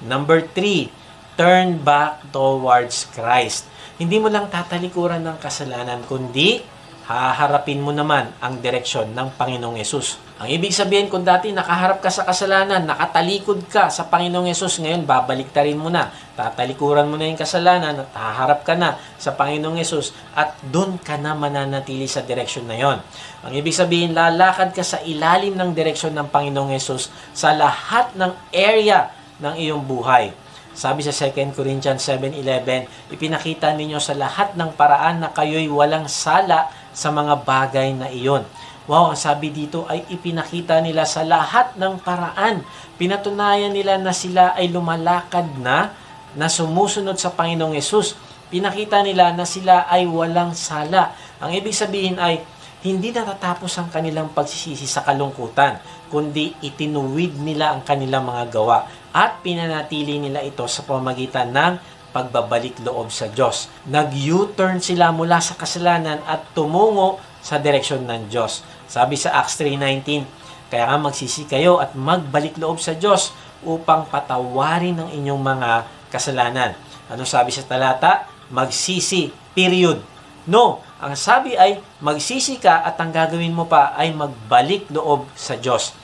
Number three, turn back towards Christ. Hindi mo lang tatalikuran ng kasalanan, kundi haharapin mo naman ang direksyon ng Panginoong Yesus. Ang ibig sabihin, kung dati nakaharap ka sa kasalanan, nakatalikod ka sa Panginoong Yesus, ngayon babaliktarin mo na. Tatalikuran mo na yung kasalanan at haharap ka na sa Panginoong Yesus at doon ka na mananatili sa direksyon na yon. Ang ibig sabihin, lalakad ka sa ilalim ng direksyon ng Panginoong Yesus sa lahat ng area ng iyong buhay. Sabi sa 2 Corinthians 7.11, ipinakita ninyo sa lahat ng paraan na kayo'y walang sala sa mga bagay na iyon. Wow, ang sabi dito ay ipinakita nila sa lahat ng paraan. Pinatunayan nila na sila ay lumalakad na, na sumusunod sa Panginoong Yesus. Pinakita nila na sila ay walang sala. Ang ibig sabihin ay, hindi natatapos ang kanilang pagsisisi sa kalungkutan, kundi itinuwid nila ang kanilang mga gawa at pinanatili nila ito sa pamagitan ng pagbabalik loob sa Diyos. Nag-U-turn sila mula sa kasalanan at tumungo sa direksyon ng Diyos. Sabi sa Acts 3.19, Kaya nga magsisi kayo at magbalik loob sa Diyos upang patawarin ang inyong mga kasalanan. Ano sabi sa talata? Magsisi, period. No, ang sabi ay magsisi ka at ang gagawin mo pa ay magbalik loob sa Diyos.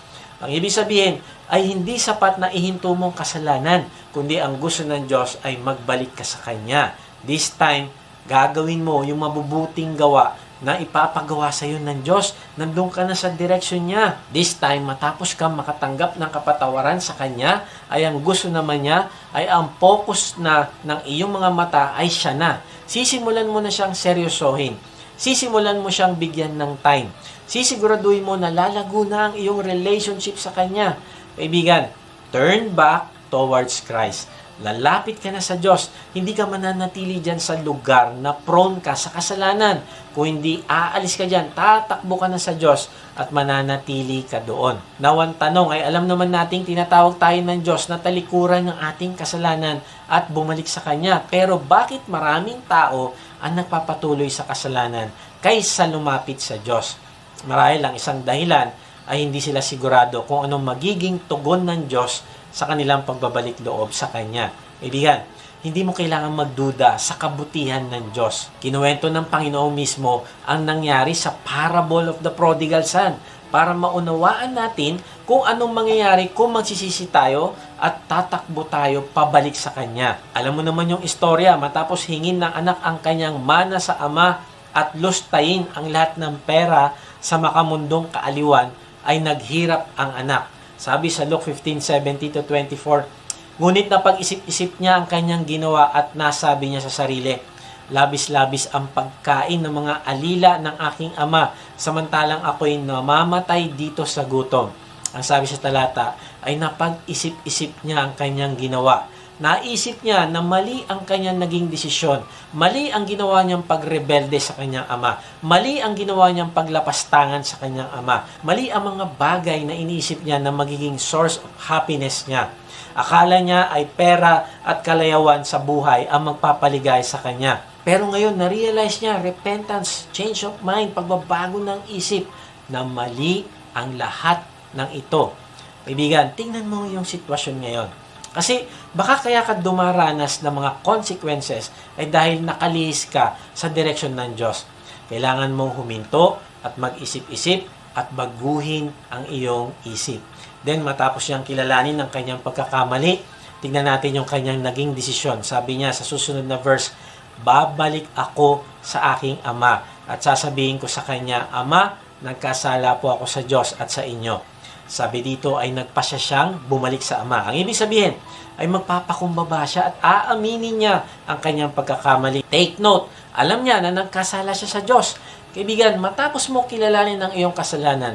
Ang ibig sabihin ay hindi sapat na ihinto mong kasalanan, kundi ang gusto ng Diyos ay magbalik ka sa Kanya. This time, gagawin mo yung mabubuting gawa na ipapagawa sa iyo ng Diyos. Nandun ka na sa direksyon niya. This time, matapos ka makatanggap ng kapatawaran sa Kanya, ay ang gusto naman niya ay ang focus na ng iyong mga mata ay siya na. Sisimulan mo na siyang seryosohin. Sisimulan mo siyang bigyan ng time. Sisiguraduhin mo na lalago na ang iyong relationship sa Kanya. Kaibigan, turn back towards Christ. Lalapit ka na sa Diyos. Hindi ka mananatili dyan sa lugar na prone ka sa kasalanan. Kung hindi aalis ka dyan, tatakbo ka na sa Diyos at mananatili ka doon. Nawan tanong ay alam naman nating tinatawag tayo ng Diyos na talikuran ng ating kasalanan at bumalik sa Kanya. Pero bakit maraming tao ang nagpapatuloy sa kasalanan kaysa lumapit sa Diyos? Marahil lang isang dahilan ay hindi sila sigurado kung anong magiging tugon ng Diyos sa kanilang pagbabalik loob sa Kanya. Ibigan, hindi mo kailangan magduda sa kabutihan ng Diyos. Kinuwento ng Panginoon mismo ang nangyari sa parable of the prodigal son para maunawaan natin kung anong mangyayari kung magsisisi tayo at tatakbo tayo pabalik sa Kanya. Alam mo naman yung istorya, matapos hingin ng anak ang kanyang mana sa ama at lustayin ang lahat ng pera sa makamundong kaaliwan, ay naghirap ang anak. Sabi sa Luke 15:70 to 24, Ngunit na pag-isip-isip niya ang kanyang ginawa at nasabi niya sa sarili, Labis-labis ang pagkain ng mga alila ng aking ama, samantalang ako'y namamatay dito sa gutom. Ang sabi sa talata ay napag-isip-isip niya ang kanyang ginawa. Naisip niya na mali ang kanyang naging desisyon. Mali ang ginawa niyang pagrebelde sa kanyang ama. Mali ang ginawa niyang paglapastangan sa kanyang ama. Mali ang mga bagay na iniisip niya na magiging source of happiness niya. Akala niya ay pera at kalayawan sa buhay ang magpapaligay sa kanya. Pero ngayon, na-realize niya, repentance, change of mind, pagbabago ng isip, na mali ang lahat ng ito. Kaibigan, tingnan mo yung sitwasyon ngayon. Kasi baka kaya ka dumaranas ng mga consequences ay dahil nakalihis ka sa direksyon ng Diyos. Kailangan mong huminto at mag-isip-isip at baguhin ang iyong isip. Then matapos niyang kilalanin ang kanyang pagkakamali, tingnan natin yung kanyang naging desisyon. Sabi niya sa susunod na verse, Babalik ako sa aking ama at sasabihin ko sa kanya, Ama, nagkasala po ako sa Diyos at sa inyo. Sabi dito ay nagpasya siyang bumalik sa ama. Ang ibig sabihin ay magpapakumbaba siya at aaminin niya ang kanyang pagkakamali. Take note, alam niya na nagkasala siya sa Diyos. Kaibigan, matapos mo kilalanin ang iyong kasalanan,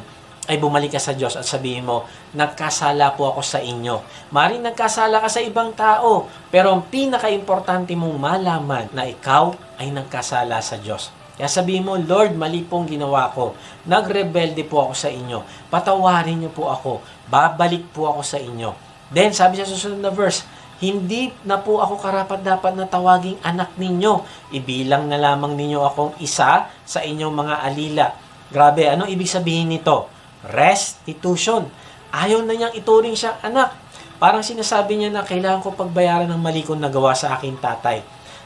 ay bumalik ka sa Diyos at sabihin mo, nagkasala po ako sa inyo. Maring nagkasala ka sa ibang tao, pero ang pinaka-importante mong malaman na ikaw ay nagkasala sa Diyos. Kaya sabihin mo, Lord, mali pong ginawa ko. Nagrebelde po ako sa inyo. Patawarin niyo po ako. Babalik po ako sa inyo. Then, sabi sa susunod na verse, hindi na po ako karapat dapat na tawaging anak ninyo. Ibilang na lamang ninyo akong isa sa inyong mga alila. Grabe, ano ibig sabihin nito? Restitution. Ayaw na niyang ituring siyang anak. Parang sinasabi niya na kailangan ko pagbayaran ng mali kong nagawa sa aking tatay.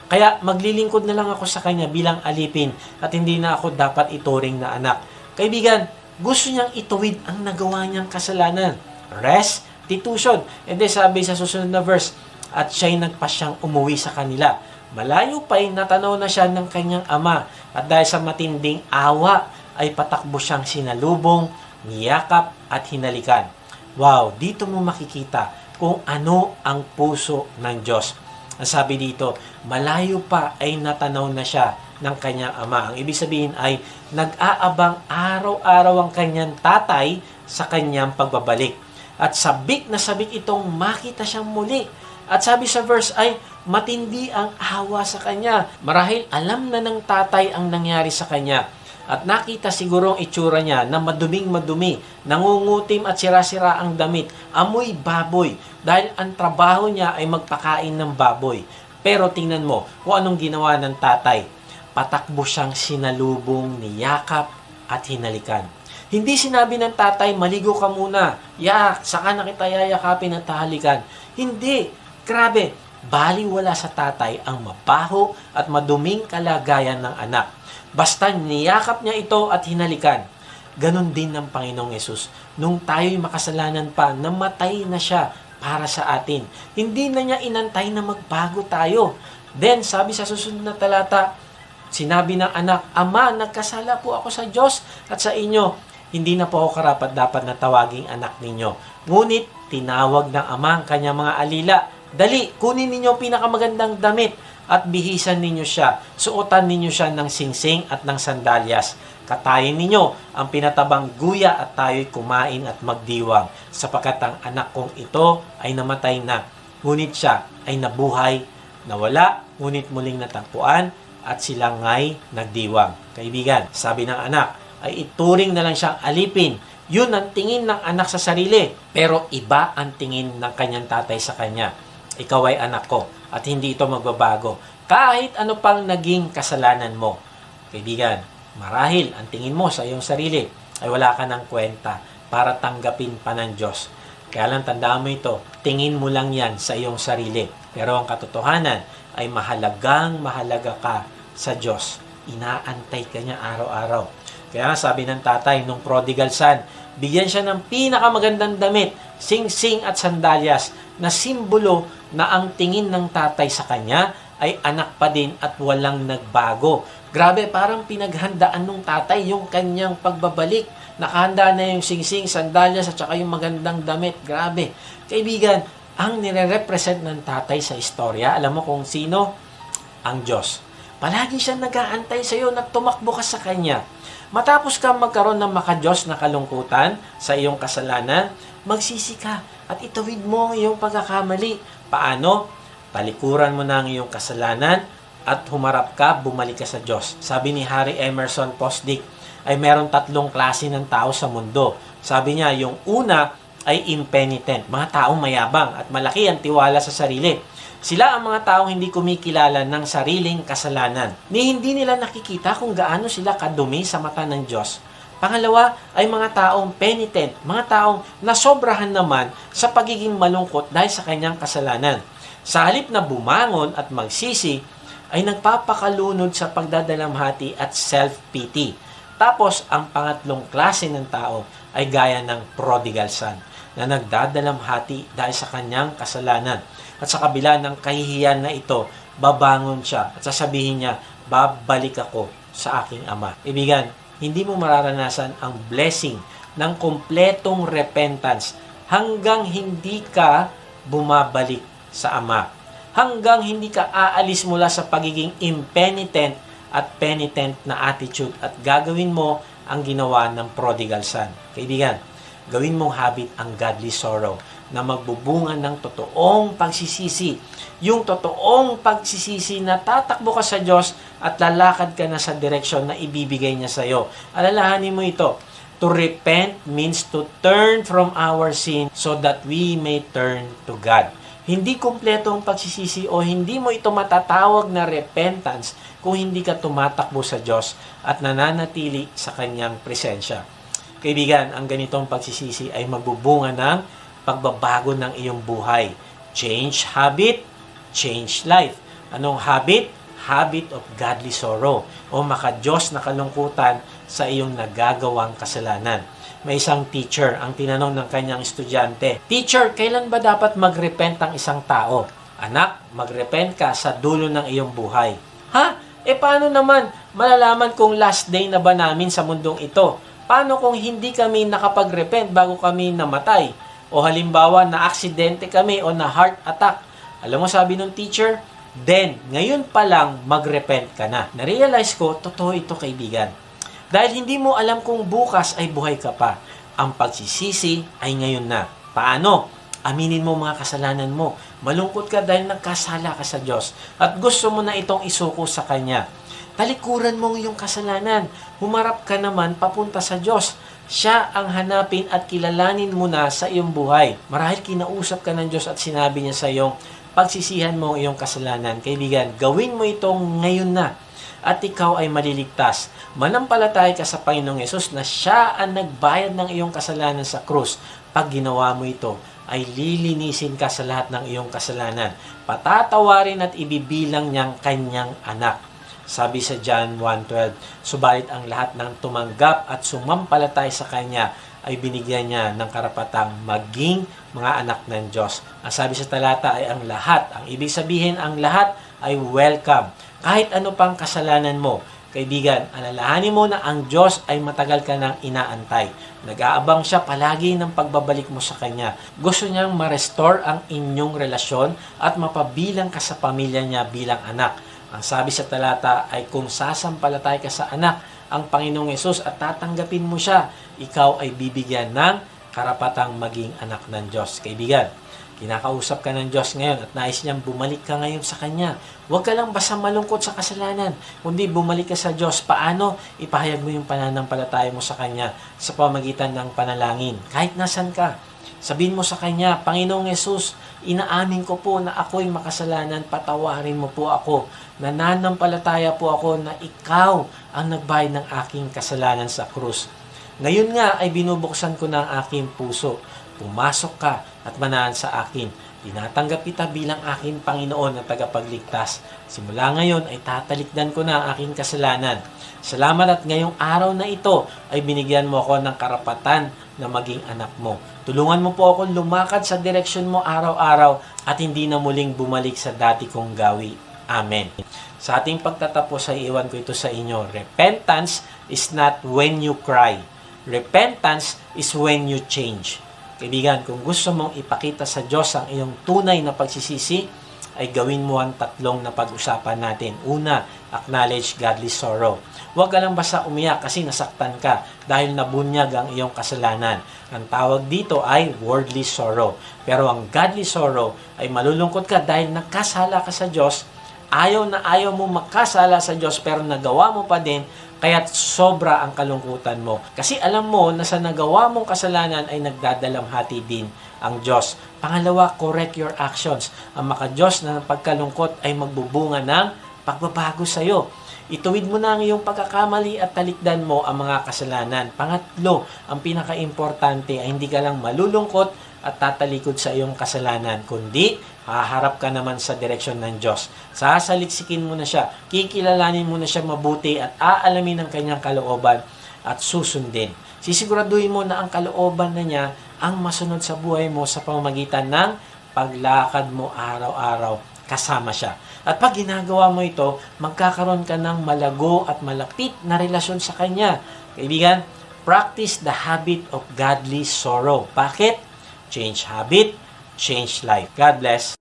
Kaya maglilingkod na lang ako sa kanya bilang alipin at hindi na ako dapat ituring na anak. Kaibigan, gusto niyang ituwid ang nagawa niyang kasalanan. Restitution. And then sabi sa susunod na verse, at siya'y nagpasyang umuwi sa kanila. Malayo pa'y natanaw na siya ng kanyang ama at dahil sa matinding awa ay patakbo siyang sinalubong, niyakap at hinalikan. Wow, dito mo makikita kung ano ang puso ng Diyos. Ang sabi dito, malayo pa ay natanaw na siya ng kanyang ama. Ang ibig sabihin ay nag-aabang araw-araw ang kanyang tatay sa kanyang pagbabalik. At sabik na sabik itong makita siyang muli. At sabi sa verse ay matindi ang awa sa kanya. Marahil alam na ng tatay ang nangyari sa kanya. At nakita siguro ang itsura niya na maduming madumi, nangungutim at sira-sira ang damit, amoy baboy, dahil ang trabaho niya ay magpakain ng baboy. Pero tingnan mo kung anong ginawa ng tatay. Patakbo siyang sinalubong, niyakap at hinalikan. Hindi sinabi ng tatay, maligo ka muna, yak, saka na kita yayakapin at tahalikan. Hindi, grabe, bali wala sa tatay ang mabaho at maduming kalagayan ng anak. Basta niyakap niya ito at hinalikan. Ganon din ng Panginoong Yesus. Nung tayo'y makasalanan pa, namatay na siya para sa atin. Hindi na niya inantay na magbago tayo. Then, sabi sa susunod na talata, sinabi ng anak, Ama, nagkasala po ako sa Diyos at sa inyo. Hindi na po ako karapat dapat na tawaging anak ninyo. Ngunit, tinawag ng ama ang kanyang mga alila. Dali, kunin ninyo ang pinakamagandang damit at bihisan ninyo siya. Suotan ninyo siya ng singsing at ng sandalyas. Katayin ninyo ang pinatabang guya at tayo'y kumain at magdiwang sapagkat ang anak kong ito ay namatay na. Ngunit siya ay nabuhay, nawala, ngunit muling natagpuan at sila nga'y nagdiwang. Kaibigan, sabi ng anak, ay ituring na lang siyang alipin. Yun ang tingin ng anak sa sarili. Pero iba ang tingin ng kanyang tatay sa kanya. Ikaw ay anak ko at hindi ito magbabago. Kahit ano pang naging kasalanan mo. Kaibigan, marahil ang tingin mo sa iyong sarili ay wala ka ng kwenta para tanggapin pa ng Diyos. Kaya lang tandaan mo ito, tingin mo lang yan sa iyong sarili. Pero ang katotohanan ay mahalagang mahalaga ka sa Diyos. Inaantay ka niya araw-araw. Kaya sabi ng tatay nung prodigal son, bigyan siya ng pinakamagandang damit, sing-sing at sandalyas na simbolo na ang tingin ng tatay sa kanya ay anak pa din at walang nagbago. Grabe, parang pinaghandaan ng tatay yung kanyang pagbabalik. Nakahanda na yung singsing, sandalyas at saka yung magandang damit. Grabe. Kaibigan, ang nire-represent ng tatay sa istorya, alam mo kung sino? Ang Diyos. Palagi siya nag-aantay sa iyo na tumakbo ka sa Kanya. Matapos kang magkaroon ng makadiyos na kalungkutan sa iyong kasalanan, magsisi ka at itawid mo ang iyong pagkakamali. Paano? Talikuran mo na ang iyong kasalanan at humarap ka, bumalik ka sa Diyos. Sabi ni Harry Emerson Posdick, ay meron tatlong klase ng tao sa mundo. Sabi niya, yung una ay impenitent, mga taong mayabang at malaki ang tiwala sa sarili. Sila ang mga taong hindi kumikilala ng sariling kasalanan. Ni hindi nila nakikita kung gaano sila kadumi sa mata ng Diyos. Pangalawa ay mga taong penitent, mga taong nasobrahan naman sa pagiging malungkot dahil sa kanyang kasalanan. Sa halip na bumangon at magsisi, ay nagpapakalunod sa pagdadalamhati at self-pity. Tapos, ang pangatlong klase ng tao ay gaya ng prodigal son na nagdadalamhati dahil sa kanyang kasalanan. At sa kabila ng kahihiyan na ito, babangon siya at sasabihin niya, babalik ako sa aking ama. Ibigan, hindi mo mararanasan ang blessing ng kompletong repentance hanggang hindi ka bumabalik sa ama. Hanggang hindi ka aalis mula sa pagiging impenitent at penitent na attitude at gagawin mo ang ginawa ng prodigal son. Kaibigan, gawin mong habit ang godly sorrow na magbubunga ng totoong pagsisisi. Yung totoong pagsisisi na tatakbo ka sa Diyos at lalakad ka na sa direksyon na ibibigay niya sa iyo. Alalahanin mo ito. To repent means to turn from our sin so that we may turn to God. Hindi kumpleto ang pagsisisi o hindi mo ito matatawag na repentance kung hindi ka tumatakbo sa Diyos at nananatili sa Kanyang presensya. Kaibigan, ang ganitong pagsisisi ay magbubunga ng pagbabago ng iyong buhay. Change habit, change life. Anong habit? Habit of godly sorrow o maka-Diyos na kalungkutan sa iyong nagagawang kasalanan. May isang teacher ang tinanong ng kanyang estudyante, Teacher, kailan ba dapat mag-repent ang isang tao? Anak, mag-repent ka sa dulo ng iyong buhay. Ha? E paano naman malalaman kung last day na ba namin sa mundong ito? Paano kung hindi kami nakapag-repent bago kami namatay? O halimbawa na aksidente kami o na heart attack. Alam mo sabi ng teacher, then ngayon pa lang mag-repent ka na. Na-realize ko, totoo ito kaibigan. Dahil hindi mo alam kung bukas ay buhay ka pa. Ang pagsisisi ay ngayon na. Paano? Aminin mo mga kasalanan mo. Malungkot ka dahil nagkasala ka sa Diyos at gusto mo na itong isuko sa Kanya. Talikuran mo yung kasalanan. Humarap ka naman papunta sa Diyos. Siya ang hanapin at kilalanin mo na sa iyong buhay. Marahil kinausap ka ng Diyos at sinabi niya sa iyong pagsisihan mo ang iyong kasalanan. Kaibigan, gawin mo itong ngayon na at ikaw ay maliligtas. Manampalataya ka sa Panginoong Yesus na siya ang nagbayad ng iyong kasalanan sa krus. Pag ginawa mo ito, ay lilinisin ka sa lahat ng iyong kasalanan. Patatawarin at ibibilang niyang kanyang anak. Sabi sa John 1.12, Subalit ang lahat ng tumanggap at sumampalatay sa Kanya ay binigyan niya ng karapatang maging mga anak ng Diyos. Ang sabi sa talata ay ang lahat. Ang ibig sabihin, ang lahat ay welcome. Kahit ano pang kasalanan mo, Kaibigan, alalahanin mo na ang Diyos ay matagal ka nang inaantay. Nag-aabang siya palagi ng pagbabalik mo sa Kanya. Gusto niyang ma-restore ang inyong relasyon at mapabilang ka sa pamilya niya bilang anak. Ang sabi sa talata ay kung sasampalatay ka sa anak, ang Panginoong Yesus at tatanggapin mo siya, ikaw ay bibigyan ng karapatang maging anak ng Diyos. Kaibigan, kinakausap ka ng Diyos ngayon at nais niyang bumalik ka ngayon sa Kanya. Huwag ka lang basta malungkot sa kasalanan, kundi bumalik ka sa Diyos. Paano? Ipahayag mo yung pananampalataya mo sa Kanya sa pamagitan ng panalangin. Kahit nasan ka, sabihin mo sa Kanya, Panginoong Yesus, inaamin ko po na ako'y makasalanan, patawarin mo po ako. Nananampalataya po ako na ikaw ang nagbayad ng aking kasalanan sa krus. Ngayon nga ay binubuksan ko na ang aking puso. Pumasok ka at manahan sa akin. Tinatanggap kita bilang aking Panginoon at tagapagligtas. Simula ngayon ay tatalikdan ko na ang aking kasalanan. Salamat at ngayong araw na ito ay binigyan mo ako ng karapatan na maging anak mo. Tulungan mo po ako lumakad sa direksyon mo araw-araw at hindi na muling bumalik sa dati kong gawi. Amen. Sa ating pagtatapos ay iwan ko ito sa inyo. Repentance is not when you cry. Repentance is when you change. Kaibigan, kung gusto mong ipakita sa Diyos ang iyong tunay na pagsisisi, ay gawin mo ang tatlong na pag-usapan natin. Una, acknowledge godly sorrow. Huwag ka lang basta umiyak kasi nasaktan ka dahil nabunyag ang iyong kasalanan. Ang tawag dito ay worldly sorrow. Pero ang godly sorrow ay malulungkot ka dahil nagkasala ka sa Diyos, ayaw na ayaw mo magkasala sa Diyos pero nagawa mo pa din kaya sobra ang kalungkutan mo. Kasi alam mo na sa nagawa mong kasalanan ay nagdadalamhati din ang Diyos. Pangalawa, correct your actions. Ang maka-Diyos na pagkalungkot ay magbubunga ng pagbabago sa iyo. Ituwid mo na ang iyong pagkakamali at talikdan mo ang mga kasalanan. Pangatlo, ang pinaka-importante ay hindi ka lang malulungkot at tatalikod sa iyong kasalanan, kundi haharap ka naman sa direksyon ng Diyos. Sasaliksikin mo na siya, kikilalanin mo na siya mabuti at aalamin ang kanyang kalooban at susundin. Sisiguraduhin mo na ang kalooban na niya ang masunod sa buhay mo sa pamamagitan ng paglakad mo araw-araw kasama siya. At pag ginagawa mo ito, magkakaroon ka ng malago at malapit na relasyon sa Kanya. Kaibigan, practice the habit of godly sorrow. Bakit? Change habit, change life. God bless.